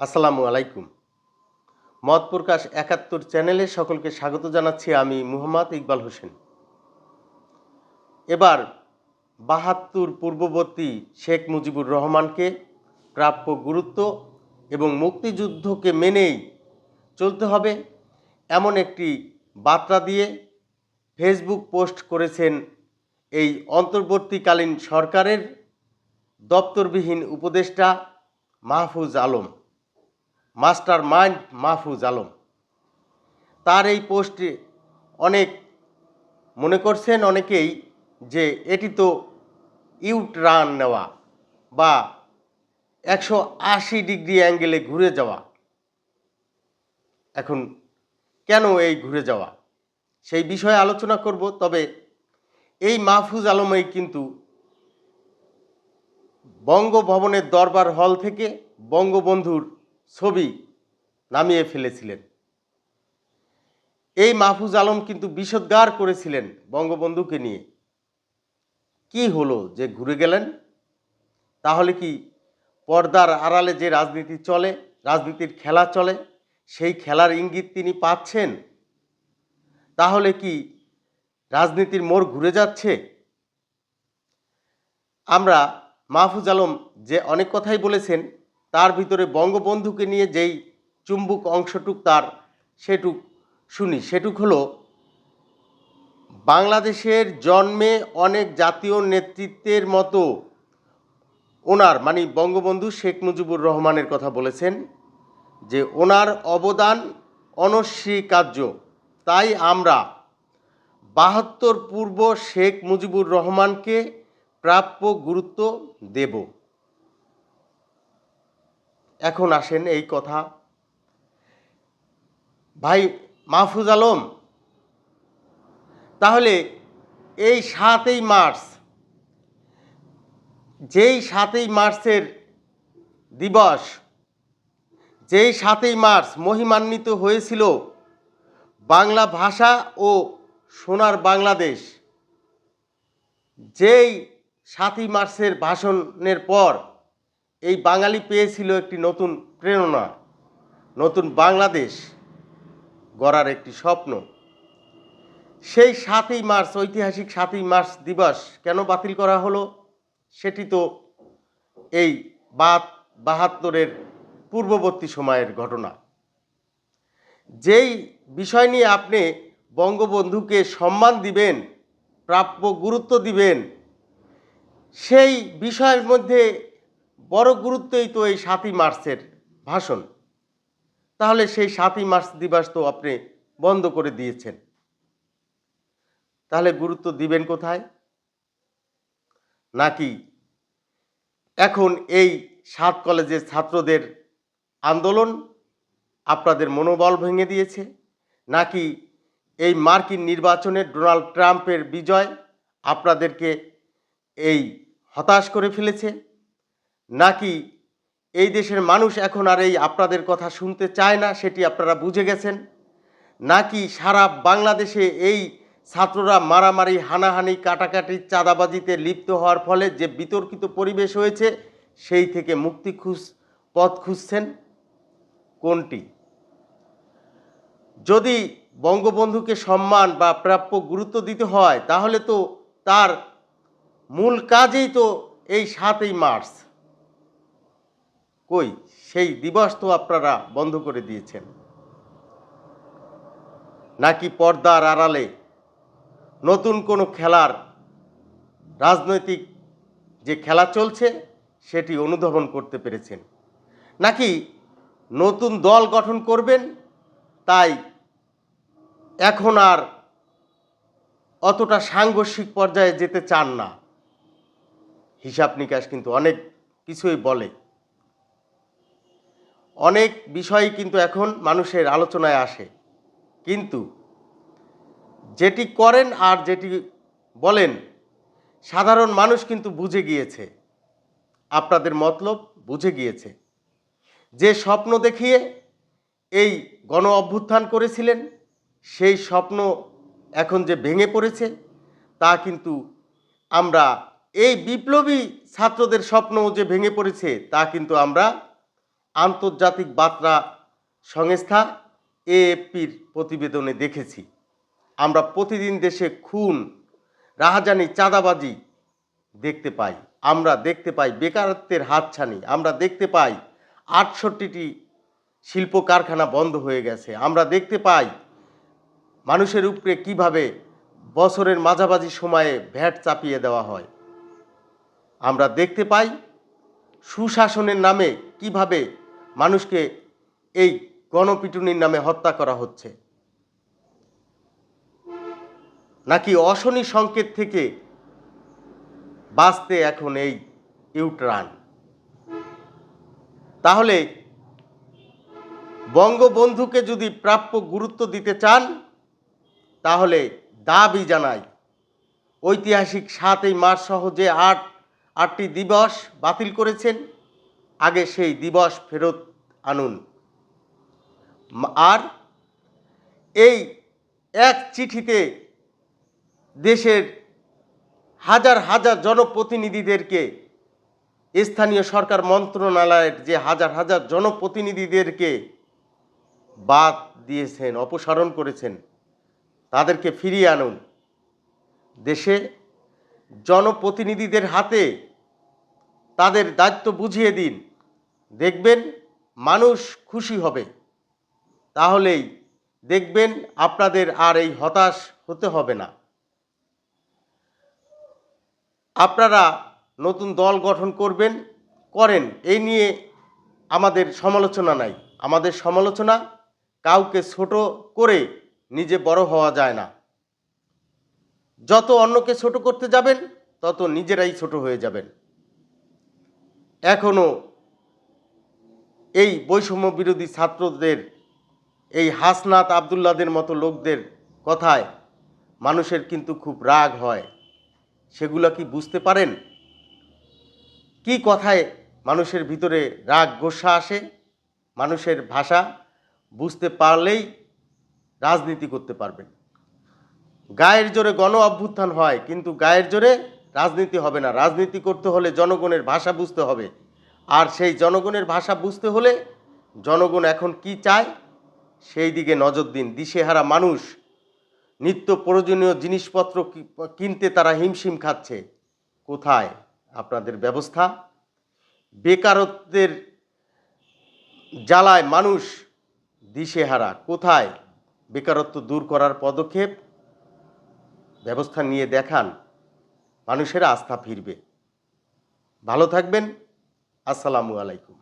আসসালামু আলাইকুম। মত প্রকাশ একাত্তর চ্যানেলে সকলকে স্বাগত জানাচ্ছি আমি মুহাম্মদ ইকবাল হোসেন। এবার বাহাত্তর পূর্ববর্তী শেখ মুজিবুর রহমানকে প্রাপ্য গুরুত্ব এবং মুক্তিযুদ্ধকে মেনেই চলতে হবে এমন একটি বার্তা দিয়ে ফেসবুক পোস্ট করেছেন এই অন্তর্বর্তীকালীন সরকারের দপ্তরবিহীন উপদেষ্টা মাহফুজ আলম। Mastermind Mahfuz Alam. তার এই পোস্টে অনেক মনে করছেন অনেকেই যে এটি তো ইউট রান নেওয়া বা একশো আশি ডিগ্রি অ্যাঙ্গেলে ঘুরে যাওয়া। এখন কেন এই ঘুরে যাওয়া? সেই বিষয়ে আলোচনা করব, তবে এই মাহফুজ আলমই কিন্তু বঙ্গভবনের দরবার হল থেকে বঙ্গবন্ধুর ছবি নামিয়ে ফেলেছিলেন। এই মাহফুজ আলম কিন্তু বিষোদ্গার করেছিলেন বঙ্গবন্ধুকে নিয়ে। কি হলো যে ঘুরে গেলেন? তাহলে কি পর্দার আড়ালে যে রাজনীতি চলে, রাজনীতির খেলা চলে, সেই খেলার ইঙ্গিত তিনি পাচ্ছেন? তাহলে কি রাজনীতির মোড় ঘুরে যাচ্ছে? আমরা মাহফুজ আলম যে অনেক কথাই বলেছেন তার ভিতরে বঙ্গবন্ধুকে নিয়ে যেই চুম্বুক অংশটুক তার, সেটুক শুনি। সেটুক হলো, বাংলাদেশের জন্মে অনেক জাতীয় নেতৃত্বের মতো ওনার মানে বঙ্গবন্ধু শেখ মুজিবুর রহমানের কথা বলেছেন যে ওনার অবদান অনস্বীকার্য। তাই আমরা বাহাত্তর পূর্ব শেখ মুজিবুর রহমানকে প্রাপ্য গুরুত্ব দেব। এখন আসেন এই কথা। ভাই, মাহফুজ আলম, তাহলে এই সাতই মার্চ, যেই সাতই মার্চের দিবস, যেই সাতই মার্চ মহিমান্বিত হয়েছিল বাংলা ভাষা ও সোনার বাংলাদেশ, যেই সাতই মার্চের ভাষণের পর এই বাঙালি পেয়েছিল একটি নতুন প্রেরণা, নতুন বাংলাদেশ গড়ার একটি স্বপ্ন। সেই সাতই মার্চ, ঐতিহাসিক সাতই মার্চ দিবস কেন বাতিল করা হলো, সেটি তো এই বাত বাহাত্তরের পূর্ববর্তী সময়ের ঘটনা। যেই বিষয় নিয়ে আপনি বঙ্গবন্ধুকে সম্মান দিবেন, প্রাপ্য গুরুত্ব দিবেন, সেই বিষয়ের মধ্যে বড় গুরুত্বই তো এই সাতই মার্চের ভাষণ। তাহলে সেই সাতই মার্চ দিবস তো আপনি বন্ধ করে দিয়েছেন। তাহলে গুরুত্ব দিবেন কোথায়? নাকি এখন এই সাত কলেজের ছাত্রদের আন্দোলন আপনাদের মনোবল ভেঙে দিয়েছে? নাকি এই মার্কিন নির্বাচনে ডোনাল্ড ট্রাম্পের বিজয় আপনাদেরকে এই হতাশ করে ফেলেছে? নাকি এই দেশের মানুষ এখন আর এই আপনাদের কথা শুনতে চায় না, সেটি আপনারা বুঝে গেছেন? নাকি সারা বাংলাদেশে এই ছাত্ররা মারামারি, হানাহানি, কাটাকাটি, চাঁদাবাজিতে লিপ্ত হওয়ার ফলে যে বিতর্কিত পরিবেশ হয়েছে, সেই থেকে মুক্তি খুঁজ, পথ খুঁজছেন? কোনটি? যদি বঙ্গবন্ধুকে সম্মান বা প্রাপ্য গুরুত্ব দিতে হয়, তাহলে তো তার মূল কাজেই তো এই সাতই মার্চ। কই? সেই দিবস তো আপনারা বন্ধ করে দিয়েছেন। নাকি পর্দার আড়ালে নতুন কোনো খেলার রাজনৈতিক যে খেলা চলছে, সেটি অনুধাবন করতে পেরেছেন? নাকি নতুন দল গঠন করবেন, তাই এখন আর অতটা সাংঘর্ষিক পর্যায়ে যেতে চান না? হিসাব নিকাশ কিন্তু অনেক কিছুই বলে। অনেক বিষয় কিন্তু এখন মানুষের আলোচনায় আসে। কিন্তু যেটি করেন আর যেটি বলেন, সাধারণ মানুষ কিন্তু বুঝে গিয়েছে। আপনাদের মতলব বুঝে গিয়েছে। যে স্বপ্ন দেখিয়ে এই গণ অভ্যুত্থান করেছিলেন, সেই স্বপ্ন এখন যে ভেঙে পড়েছে, তা কিন্তু আমরা এই বিপ্লবী ছাত্রদের স্বপ্ন যে ভেঙে পড়েছে, তা কিন্তু আমরা আন্তর্জাতিক বার্তা সংস্থা এএফপির প্রতিবেদনে দেখেছি, আমরা প্রতিদিন দেশে খুন, রাহাজানি, চাঁদাবাজি দেখতে পাই। আমরা দেখতে পাই বেকারত্বের হাতছানি, আমরা দেখতে পাই আটষট্টিটি শিল্প কারখানা বন্ধ হয়ে গেছে, আমরা দেখতে পাই মানুষের উপরে কীভাবে বছরের মাঝামাঝি সময়ে ভ্যাট চাপিয়ে দেওয়া হয়। আমরা দেখতে পাই সুশাসনের নামে কীভাবে মানুষকে এই গণপিটুনির নামে হত্যা করা হচ্ছে। নাকি অশনি সংকেত থেকে বাঁচতে এখন এই ইউট্রান তাহলে বঙ্গবন্ধুকে যদি প্রাপ্য গুরুত্ব দিতে চান, তাহলে দাবি জানাই, ঐতিহাসিক সাতই মার্চ সহ যে আট, আটটি দিবস বাতিল করেছেন, আগে সেই দিবস ফেরত আনুন। আর এই এক চিঠিতে দেশের হাজার হাজার জনপ্রতিনিধিদেরকে, স্থানীয় সরকার মন্ত্রণালয়ের যে হাজার হাজার জনপ্রতিনিধিদেরকে বাদ দিয়েছেন, অপসারণ করেছেন, তাদেরকে ফিরিয়ে আনুন। দেশে জনপ্রতিনিধিদের হাতে তাদের দায়িত্ব বুঝিয়ে দিন। দেখবেন মানুষ খুশি হবে। তাহলেই দেখবেন আপনাদের আর এই হতাশ হতে হবে না। আপনারা নতুন দল গঠন করবেন, করেন। এই নিয়ে আমাদের সমালোচনা নাই। আমাদের সমালোচনা কাউকে ছোট করে নিজে বড় হওয়া যায় না। যত অন্যকে ছোট করতে যাবেন, তত নিজেরাই ছোট হয়ে যাবেন। এখনও এই বৈষম্য বিরোধী ছাত্রদের, এই হাসনাত আবদুল্লাদের মতো লোকদের কথায় মানুষের কিন্তু খুব রাগ হয়। সেগুলো কি বুঝতে পারেন? কি কথায় মানুষের ভিতরে রাগ গোসা আসে? মানুষের ভাষা বুঝতে পারলেই রাজনীতি করতে পারবেন। গায়ের জোরে গণ অভ্যুত্থান হয়, কিন্তু গায়ের জোরে রাজনীতি হবে না। রাজনীতি করতে হলে জনগণের ভাষা বুঝতে হবে। আর সেই জনগণের ভাষা বুঝতে হলে জনগণ এখন কি চায়? সেই দিকে নজর দিন। দিশেহারা মানুষ নিত্য প্রয়োজনীয় জিনিসপত্র কিনতে তারা হিমশিম খাচ্ছে। কোথায় আপনাদের ব্যবস্থা? বেকারত্বের জ্বালায় মানুষ দিশেহারা। কোথায় বেকারত্ব দূর করার পদক্ষেপ? ব্যবস্থা নিয়ে দেখান। মানুষের আস্থা ফিরবে। ভালো থাকবেন। আসসালামু আলাইকুম।